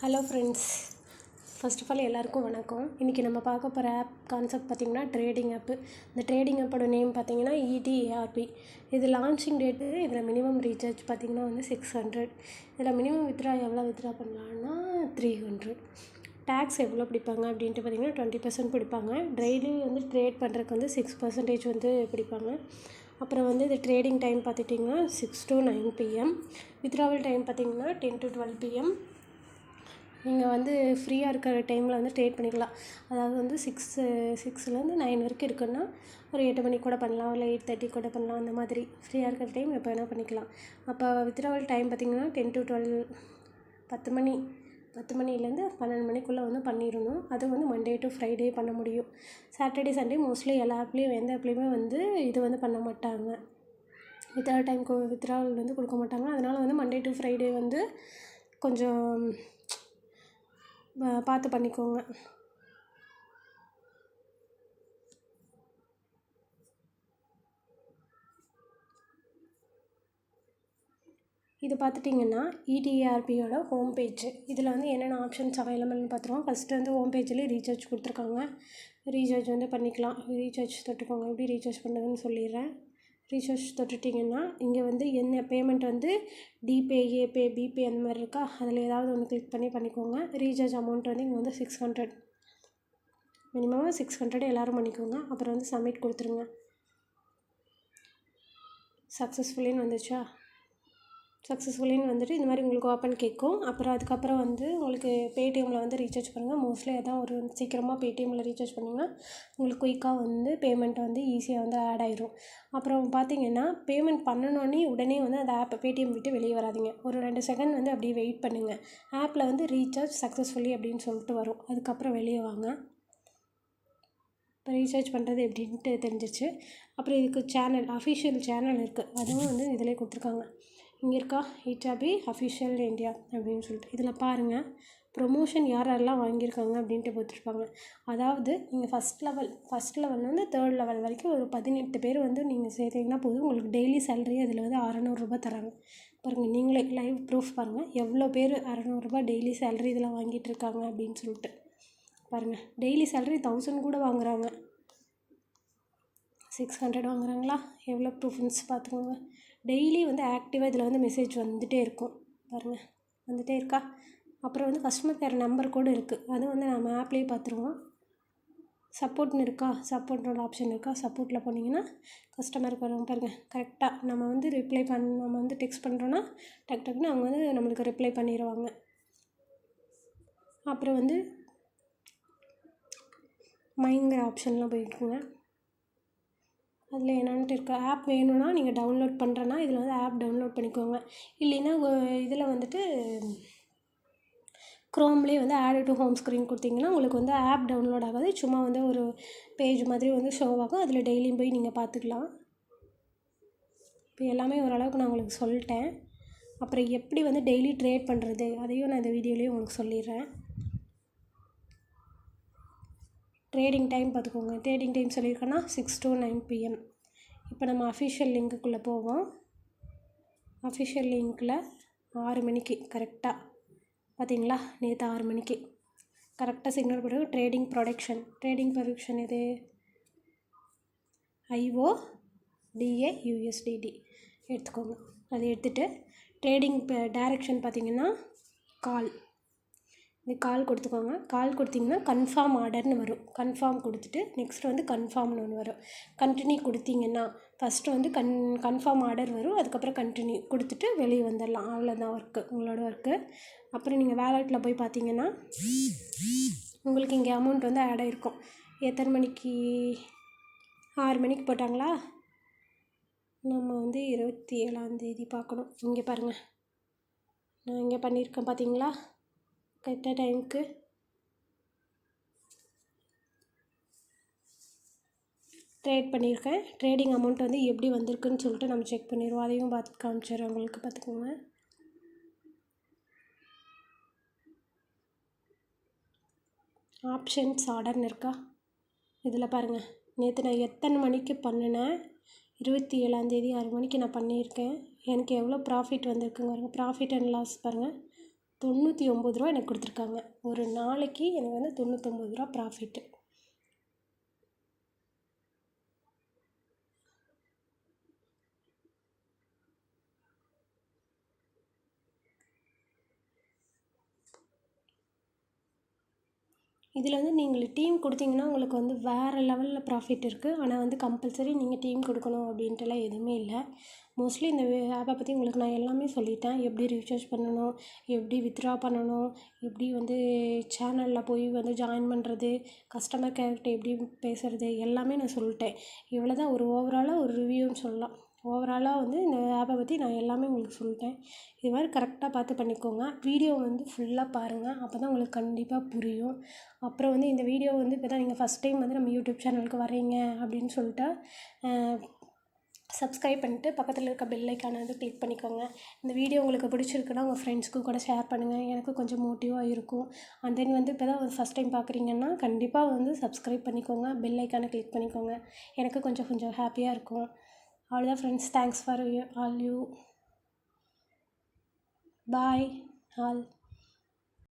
Hello friends first of all எல்லாருக்கும் வணக்கம். இன்றைக்கி நம்ம பார்க்க போகிற ஆப் கான்செப்ட் பார்த்திங்கன்னா ட்ரேடிங் ஆப்பு இந்த ட்ரேடிங் ஆப்போட நேம் பார்த்தீங்கன்னா இடிஏஆர்பி இது லான்ச்சிங் டேட்டு இதில் மினிமம் ரீசார்ஜ் பார்த்திங்கன்னா வந்து சிக்ஸ் ஹண்ட்ரட் இதில் மினிமம் வித்ரா எவ்வளோ வித்ரா பண்ணலான்னா த்ரீ ஹண்ட்ரட் டேக்ஸ் எவ்வளோ பிடிப்பாங்க அப்படின்ட்டு பார்த்திங்கன்னா டுவெண்ட்டி பர்சன்ட் பிடிப்பாங்க. டெய்லி வந்து ட்ரேட் பண்ணுறதுக்கு வந்து சிக்ஸ் பர்சன்டேஜ் வந்து பிடிப்பாங்க. அப்புறம் வந்து இது ட்ரேடிங் டைம் பார்த்துட்டிங்கன்னா six to nine PM withdrawal time பார்த்திங்கன்னா டென் டு டுவெல் பிஎம் நீங்கள் வந்து ஃப்ரீயாக இருக்கிற டைமில் வந்து ட்ரேட் பண்ணிக்கலாம். அதாவது வந்து சிக்ஸு சிக்ஸ்லேருந்து நைன் வரைக்கும் இருக்குன்னா ஒரு எட்டு மணிக்கு கூட பண்ணலாம். இல்லை எயிட் தேர்ட்டி கூட பண்ணலாம். அந்த மாதிரி ஃப்ரீயாக இருக்கிற டைம் எப்போ வேணால் பண்ணிக்கலாம். அப்போ வித்ராவல் டைம் பார்த்திங்கன்னா டென் டு டுவெல் பத்து மணி பத்து மணிலேருந்து பன்னெண்டு மணிக்குள்ளே வந்து பண்ணிடணும். அது வந்து மண்டே டு ஃப்ரைடே பண்ண முடியும். சாட்டர்டே சண்டே மோஸ்ட்லி எல்லா ஆப்லேயும் எந்த ஆப்லேயுமே வந்து இது வந்து பண்ண மாட்டாங்க. வித்ரா டைம் வித்ராவல் வந்து கொடுக்க மாட்டாங்க. அதனால் வந்து மண்டே டு ஃப்ரைடே வந்து கொஞ்சம் பார்த்து பண்ணிக்கோங்க. இது பார்த்துட்டிங்கன்னா இடிஆர்பியோட ஹோம் பேஜ் இதில் வந்து என்னென்ன ஆப்ஷன்ஸ் அவைலபிள்னு பார்த்துருவோம். ஃபஸ்ட்டு வந்து ஹோம் பேஜ்லேயே ரீசார்ஜ் கொடுத்துருக்காங்க. ரீசார்ஜ் வந்து பண்ணிக்கலாம். ரீசார்ஜ் தொட்டுக்கோங்க. எப்படி ரீசார்ஜ் பண்ணுறதுன்னு சொல்லிடுறேன். ரீசார்ஜ் தொட்டுட்டிங்கன்னா இங்கே வந்து என்ன பேமெண்ட் வந்து டிபே ஏபே பிபே அந்த மாதிரி இருக்கா அதில் ஏதாவது ஒன்று கிளிக் பண்ணி பண்ணிக்கோங்க. ரீசார்ஜ் அமௌண்ட் வந்து இங்கே வந்து சிக்ஸ் ஹண்ட்ரட் மினிமமாக சிக்ஸ் ஹண்ட்ரட் எல்லோரும் பண்ணிக்கோங்க. அப்புறம் வந்து சப்மிட் கொடுத்துருங்க. சக்ஸஸ்ஃபுல்லின்னு வந்துச்சா? சக்ஸஸ்ஃபுல்லின்னு வந்துட்டு இந்த மாதிரி உங்களுக்கு ஓப்பன் கேட்கும் அப்புறம் அதுக்கப்புறம் வந்து உங்களுக்கு பேடிஎம்மில் வந்து ரீசார்ஜ் பண்ணுங்கள் மோஸ்ட்லி அதான் ஒரு சீக்கிரமாக பேடிஎம்மில் ரீசார்ஜ் பண்ணிங்கன்னா உங்களுக்கு குயிக்காக வந்து பேமெண்ட் வந்து ஈஸியாக வந்து ஆட் ஆயிரும். அப்புறம் பார்த்தீங்கன்னா பேமெண்ட் பண்ணணுன்னே உடனே வந்து அந்த ஆப்பை பேடிஎம் விட்டு வெளியே வராதிங்க. ஒரு ரெண்டு செகண்ட் வந்து அப்படியே வெயிட் பண்ணுங்கள் ஆப்பில் வந்து ரீசார்ஜ் சக்ஸஸ்ஃபுல்லி அப்படின்னு சொல்லிட்டு வரும். அதுக்கப்புறம் வெளியே வாங்க. இப்போ ரீசார்ஜ் பண்ணுறது எப்படின்ட்டு தெரிஞ்சிச்சு அப்புறம் இதுக்கு சேனல் அஃபிஷியல் சேனல் இருக்குது அதுவும் வந்து இதிலே கொடுத்துருக்காங்க. இங்கே இருக்கா? ஹிட்டாபி அஃபிஷியல் இந்தியா அப்படின்னு சொல்லிட்டு. இதில் பாருங்கள் ப்ரொமோஷன் யார் யாரெல்லாம் வாங்கியிருக்காங்க அப்படின்ட்டு போட்டிருப்பாங்க. அதாவது நீங்கள் ஃபஸ்ட் லெவல் ஃபஸ்ட் லெவல்லேருந்து தேர்ட் லெவல் வரைக்கும் ஒரு பதினெட்டு பேர் வந்து நீங்கள் சேர்த்திங்கன்னா போதும். உங்களுக்கு டெய்லி சேலரி அதில் வந்து அறநூறுரூபா தராங்க. பாருங்கள் நீங்களே லைவ் ப்ரூஃப் பாருங்கள் எவ்வளோ பேர் அறநூறுரூபா டெய்லி சேலரி இதெல்லாம் வாங்கிட்டு இருக்காங்க அப்படின்னு சொல்லிட்டு. பாருங்கள் டெய்லி சேலரி தௌசண்ட் கூட வாங்குறாங்க. சிக்ஸ் ஹண்ட்ரட் வாங்குறாங்களா? எவ்வளோ ப்ரூஃப்ஸ் பார்த்துக்கோங்க டெய்லி வந்து ஆக்டிவாக இதில் வந்து மெசேஜ் வந்துகிட்டே இருக்கும். பாருங்கள் வந்துகிட்டே இருக்கா? அப்புறம் வந்து கஸ்டமர் கேர் நம்பர் கூட இருக்குது அது வந்து நம்ம ஆப்லேயே பார்த்துருவோம் சப்போர்ட்னு இருக்கா? சப்போர்ட்டோட ஆப்ஷன் இருக்கா? சப்போர்ட்டில் போனீங்கன்னா கஸ்டமருக்கு வரும் பாருங்கள் கரெக்டாக நம்ம வந்து ரிப்ளை பண்ண நம்ம வந்து டெக்ஸ்ட் பண்ணுறோன்னா டக் டக்குன்னு அவங்க வந்து நம்மளுக்கு ரிப்ளை பண்ணிடுவாங்க அப்புறம் வந்து மைங்கிற ஆப்ஷன்லாம் போயிருக்குங்க அதில் என்னென்ட்டு இருக்க? ஆப் வேணும்னா நீங்கள் டவுன்லோட் பண்ணுறேன்னா இதில் வந்து ஆப் டவுன்லோட் பண்ணிக்கோங்க. இல்லைன்னா இதில் வந்துட்டு க்ரோம்லேயே வந்து ஆட் டு ஹோம் ஸ்க்ரீன் கொடுத்தீங்கன்னா உங்களுக்கு வந்து ஆப் டவுன்லோட் ஆகாது. சும்மா வந்து ஒரு பேஜ் மாதிரி வந்து ஷோ ஆகும். அதில் டெய்லியும் போய் நீங்கள் பார்த்துக்கலாம். இப்போ எல்லாமே ஓரளவுக்கு நான் உங்களுக்கு சொல்லிட்டேன். அப்புறம் எப்படி வந்து டெய்லி ட்ரேட் பண்ணுறது? அதையும் நான் இந்த வீடியோலேயே உங்களுக்கு சொல்லிடுறேன். ட்ரேடிங் டைம் பார்த்துக்கோங்க. ட்ரேடிங் டைம் சொல்லியிருக்கேன்னா சிக்ஸ் டு நைன் பிஎம் இப்போ நம்ம அஃபிஷியல் லிங்க்குள்ளே போவோம். அஃபிஷியல் லிங்க்கில் ஆறு மணிக்கு கரெக்டாக பார்த்தீங்களா? நேற்று ஆறு மணிக்கு. கரெக்டாக சிக்னல் போட்டு ட்ரேடிங் ப்ரொடக்ஷன் ட்ரேடிங் ப்ரொடக்ஷன் இது ஐஓ டிஏ யூஎஸ்டிடி எடுத்துக்கோங்க. அதை எடுத்துகிட்டு ட்ரேடிங் டேரெக்ஷன் பார்த்தீங்கன்னா கால் நீ கால் கொடுத்துக்கோங்க. கால் கொடுத்தீங்கன்னா கன்ஃபார்ம் ஆர்டர்னு வரும். கன்ஃபார்ம் கொடுத்துட்டு நெக்ஸ்ட் வந்து கன்ஃபார்ம்னு ஒன்று வரும். கண்டினியூ கொடுத்தீங்கன்னா ஃபஸ்ட்டு வந்து கன் கன்ஃபார்ம் ஆர்டர் வரும். அதுக்கப்புறம் கண்டினியூ கொடுத்துட்டு வெளியே வந்துடலாம். அவ்வளோதான் ஒர்க்கு உங்களோட ஒர்க்கு அப்புறம் நீங்கள் வேலெட்டில் போய் பார்த்தீங்கன்னா உங்களுக்கு இங்கே அமௌண்ட் வந்து ஆட் ஆகிருக்கும் எத்தனை மணிக்கு? ஆறு மணிக்கு போட்டாங்களா? நம்ம வந்து இருபத்தி ஏழாந்தேதி பார்க்கணும். இங்கே பாருங்கள் நான் இங்கே பண்ணியிருக்கேன் பார்த்தீங்களா? கரெக்டாக டைமுக்கு ட்ரேட் பண்ணியிருக்கேன். ட்ரேடிங் அமௌண்ட் வந்து எப்படி வந்திருக்குன்னு சொல்லிட்டு நம்ம செக் பண்ணிடுவோம். அதையும் பார்த்து காமிச்சிடுறேன். உங்களுக்கு பார்த்துக்கோங்க. ஆப்ஷன்ஸ் ஆர்டர்னு இருக்கா? இதில் பாருங்கள் நேற்று நான் எத்தனை மணிக்கு பண்ணினேன்? இருபத்தி ஏழாந்தேதி ஆறு மணிக்கு நான் பண்ணியிருக்கேன். எனக்கு எவ்வளோ ப்ராஃபிட் வந்திருக்குங்க பாருங்கள் ப்ராஃபிட் அண்ட் லாஸ் பாருங்கள் தொண்ணூற்றி ஒம்பது ரூபா எனக்கு கொடுத்துருக்காங்க. ஒரு நாளைக்கு எனக்கு வந்து தொண்ணூத்தொம்பது ரூபா ப்ராஃபிட்டு இதில் வந்து நீங்கள் டீம் கொடுத்தீங்கன்னா உங்களுக்கு வந்து வேறு லெவலில் ப்ராஃபிட் இருக்குது. ஆனால் வந்து கம்பல்சரி நீங்கள் டீம் கொடுக்கணும் அப்படின்ட்டுலாம் எதுவுமே இல்லை. மோஸ்ட்லி இந்த ஆப்பை பற்றி உங்களுக்கு நான் எல்லாமே சொல்லிட்டேன். எப்படி ரீசார்ஜ் பண்ணணும் எப்படி வித்ட்ரா பண்ணணும் எப்படி வந்து சேனலில் போய் வந்து ஜாயின் பண்ணுறது கஸ்டமர் கேர்கிட்ட எப்படி பேசுகிறது எல்லாமே நான் சொல்லிட்டேன். இவ்வளோ தான் ஒரு ஓவராலாக ஒரு ரிவ்யூன்னு சொல்லலாம். ஓவராலாக வந்து இந்த ஆப்பை பற்றி நான் எல்லாமே உங்களுக்கு சொல்லிட்டேன். இது மாதிரி கரெக்டாக பார்த்து பண்ணிக்கோங்க. வீடியோ வந்து ஃபுல்லாக பாருங்கள் அப்போ தான் உங்களுக்கு கண்டிப்பாக புரியும். அப்புறம் வந்து இந்த வீடியோ வந்து இப்போ தான் நீங்கள் ஃபஸ்ட் டைம் வந்து நம்ம யூடியூப் சேனலுக்கு வரீங்க அப்படின்னு சொல்லிட்டு சப்ஸ்கிரைப் பண்ணிட்டு பக்கத்தில் இருக்க பெல்லைக்கான வந்து கிளிக் பண்ணிக்கோங்க. இந்த வீடியோ உங்களுக்கு பிடிச்சிருக்குன்னா உங்கள் ஃப்ரெண்ட்ஸ்க்கு கூட ஷேர் பண்ணுங்கள் எனக்கு கொஞ்சம் மோட்டிவாக இருக்கும். அண்ட் தென் வந்து இப்போ தான் ஃபஸ்ட் டைம் பார்க்குறீங்கன்னா கண்டிப்பாக வந்து சப்ஸ்கிரைப் பண்ணிக்கோங்க. பெல்லைக்கான கிளிக் பண்ணிக்கோங்க. எனக்கு கொஞ்சம் கொஞ்சம் ஹாப்பியாக இருக்கும். அவ்வளோதான் friends thanks for you all you bye all